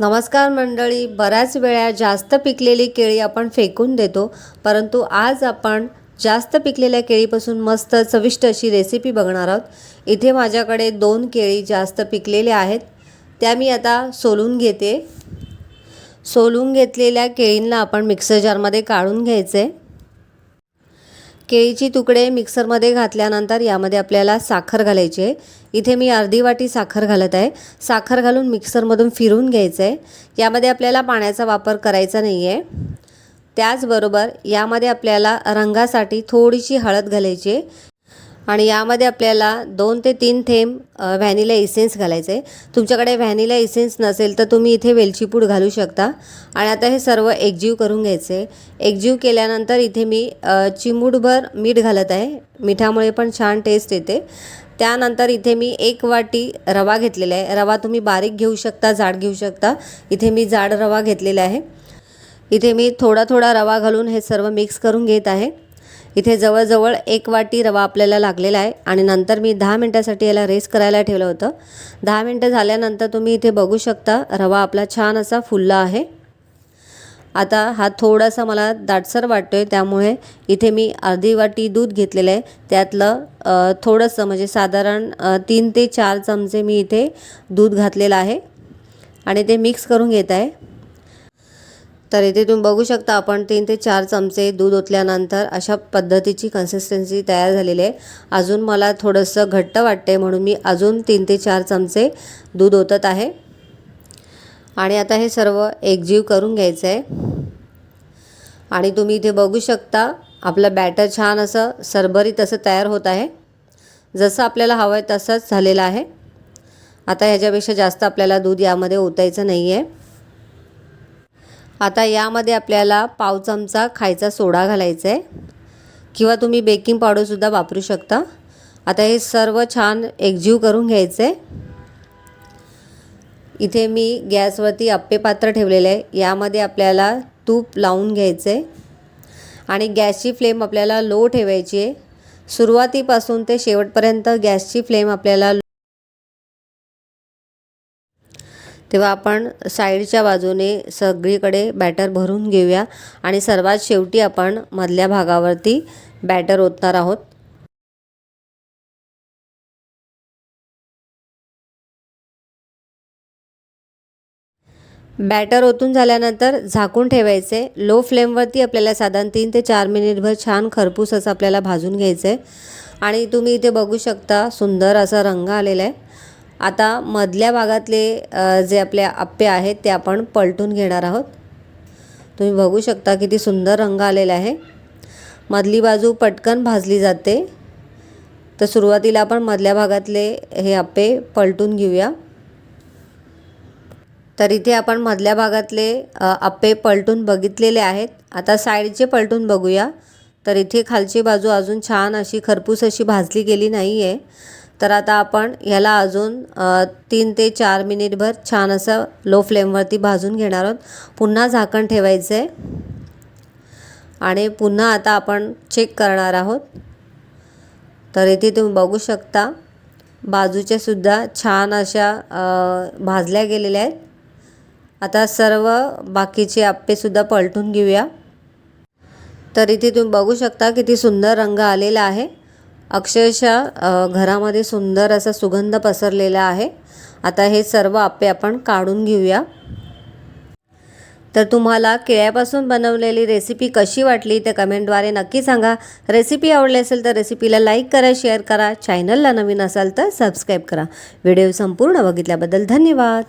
नमस्कार मंडळी बऱ्याच वेळा जास्त पिकलेली केळी आपण फेकून देतो परंतु आज आपण जास्त पिकलेल्या केळीपासून मस्त चविष्ट अशी रेसिपी बघणार आहोत. इथे माझ्याकडे दोन केळी जास्त पिकलेल्या आहेत. त्या मी आता सोलून घेते. सोलून घेतलेल्या केळींना आपण मिक्सर जारमध्ये काढून घ्यायचे. केळीची तुकडे मिक्सरमध्ये घातल्यानंतर यामध्ये आपल्याला साखर घालायची आहे. इथे मी अर्धी वाटी साखर घालत आहे. साखर घालून मिक्सरमधून फिरून घ्यायचं आहे. यामध्ये आपल्याला पाण्याचा वापर करायचा नाही आहे. त्याचबरोबर यामध्ये आपल्याला रंगासाठी थोडीशी हळद घालायची आहे. आणि यामध्ये आपल्याला दोन ते तीन थेंब व्हॅनिला इसेन्स घालायचं. आहे तुमच्याकडे व्हॅनिला इसेन्स नसेल तर तुम्ही इथे वेलचीपूड घालू शकता. आणि आता हे सर्व एकजीव करून घ्यायचे. आहे एकजीव केल्यानंतर इथे मी चिमूडभर चिमूटभर मीठ घालत आहे. मिठामुळे पण छान टेस्ट येते. त्यानंतर इथे मी एक वाटी रवा घेतलेला आहे. रवा तुम्ही बारीक घेऊ शकता जाड घेऊ शकता. इथे मी जाड रवा घेतलेला आहे. इथे मी थोडा थोडा रवा घालून हे सर्व मिक्स करून घेत आहे. इथे जवळजवळ एक वाटी रवा आपल्याला लागलेला आहे आणि नंतर मी दहा मिनटासाठी याला रेस्ट करायला ठेवलं होतं. दहा मिनटं झाल्यानंतर तुम्ही इथे बघू शकता रवा आपला छान असा फुलला आहे. आता हा थोडासा मला दाटसर वाटतो आहे त्यामुळे इथे मी अर्धी वाटी दूध घेतलेलं आहे. त्यातलं थोडंसं म्हणजे साधारण तीन ते चार चमचे मी इथे दूध घातलेलं आहे आणि ते मिक्स करून घेत आहे. तर इथे तुम्ही बघू शकता आपण तीन ते चार चमचे दूध ओतल्यानंतर अशा पद्धतीची कन्सिस्टन्सी तयार झालेली आहे. अजून मला थोडंसं घट्ट वाटते म्हणून मी अजून तीन ते चार चमचे दूध ओतत आहे. आणि आता हे सर्व एकजीव करून घ्यायचं आहे आणि तुम्ही इथे बघू शकता आपलं बॅटर छान असं सरभरीत असं तयार होत आहे. जसं आपल्याला हवं आहे तसंच झालेलं आहे. आता ह्याच्यापेक्षा जास्त आपल्याला दूध यामध्ये ओतायचं नाही आहे आता यामध्ये आपल्याला पाव चमचा खायचा सोडा घालायचा आहे किंवा तुम्ही बेकिंग पावडरसुद्धा वापरू शकता. आता हे सर्व छान एकजीव करून घ्यायचं आहे इथे मी गॅसवरती अप्पे पात्र ठेवलेलं आहे. यामध्ये आपल्याला तूप लावून घ्यायचं आहे आणि गॅसची फ्लेम आपल्याला लो ठेवायची आहे सुरुवातीपासून ते शेवटपर्यंत गॅसची फ्लेम आपल्याला तेव्हा आपण साईडच्या बाजूने सगळीकडे बॅटर भरून घेऊया आणि सर्वात शेवटी आपण मधल्या भागावरती बॅटर ओतणार आहोत. बॅटर ओतून झाल्यानंतर झाकून ठेवायचे. लो फ्लेमवरती आपल्याला साधारण तीन ते चार मिनिटभर छान खरपूस असं आपल्याला भाजून घ्यायचं आहे आणि तुम्ही इथे बघू शकता सुंदर असा रंग आलेला आहे. आता मधल्या भागातले जे आपले आप्पे आहेत ते आपण पलटून घेणार आहोत. तुम्ही बघू शकता किती सुंदर रंग आलेला आहे. मधली बाजू पटकन भाजली जाते. तर सुरुवातीला आपण मधल्या भागातले हे आप्पे पलटून घेऊया. तर इथे आपण मधल्या भागातले आप्पे पलटून बघितलेले आहेत. आता साईडचे पलटून बघूया. तर इथे खालची बाजू अजून छान अशी खरपूस अशी भाजली गेली नाही आहे तर आता आपण ह्याला अजून तीन ते चार मिनिटभर छान असं लो फ्लेमवरती भाजून घेणार आहोत. पुन्हा झाकण ठेवायचं आहे आणि पुन्हा आता आपण चेक करणार आहोत. तर इथे तुम्ही बघू शकता बाजूच्या सुद्धा छान अशा भाजल्या गेलेल्या आहेत. आता सर्व बाकीचे आप्पेसुद्धा पलटून घेऊया. तर इथे तुम्ही बघू शकता किती सुंदर रंग आलेला आहे. अक्षरशः घरामध्ये सुंदर असा सुगंध पसरलेला आहे. आता हे सर्व आप्पे आपण काढून घेऊया. तर तुम्हाला केळ्यापासून बनवलेली रेसिपी कशी वाटली ते कमेंटद्वारे नक्की सांगा. रेसिपी आवडली असेल तर रेसिपीला लाईक करा शेअर करा. चॅनलला नवीन असाल तर सबस्क्राईब करा. व्हिडिओ संपूर्ण बघितल्याबद्दल धन्यवाद.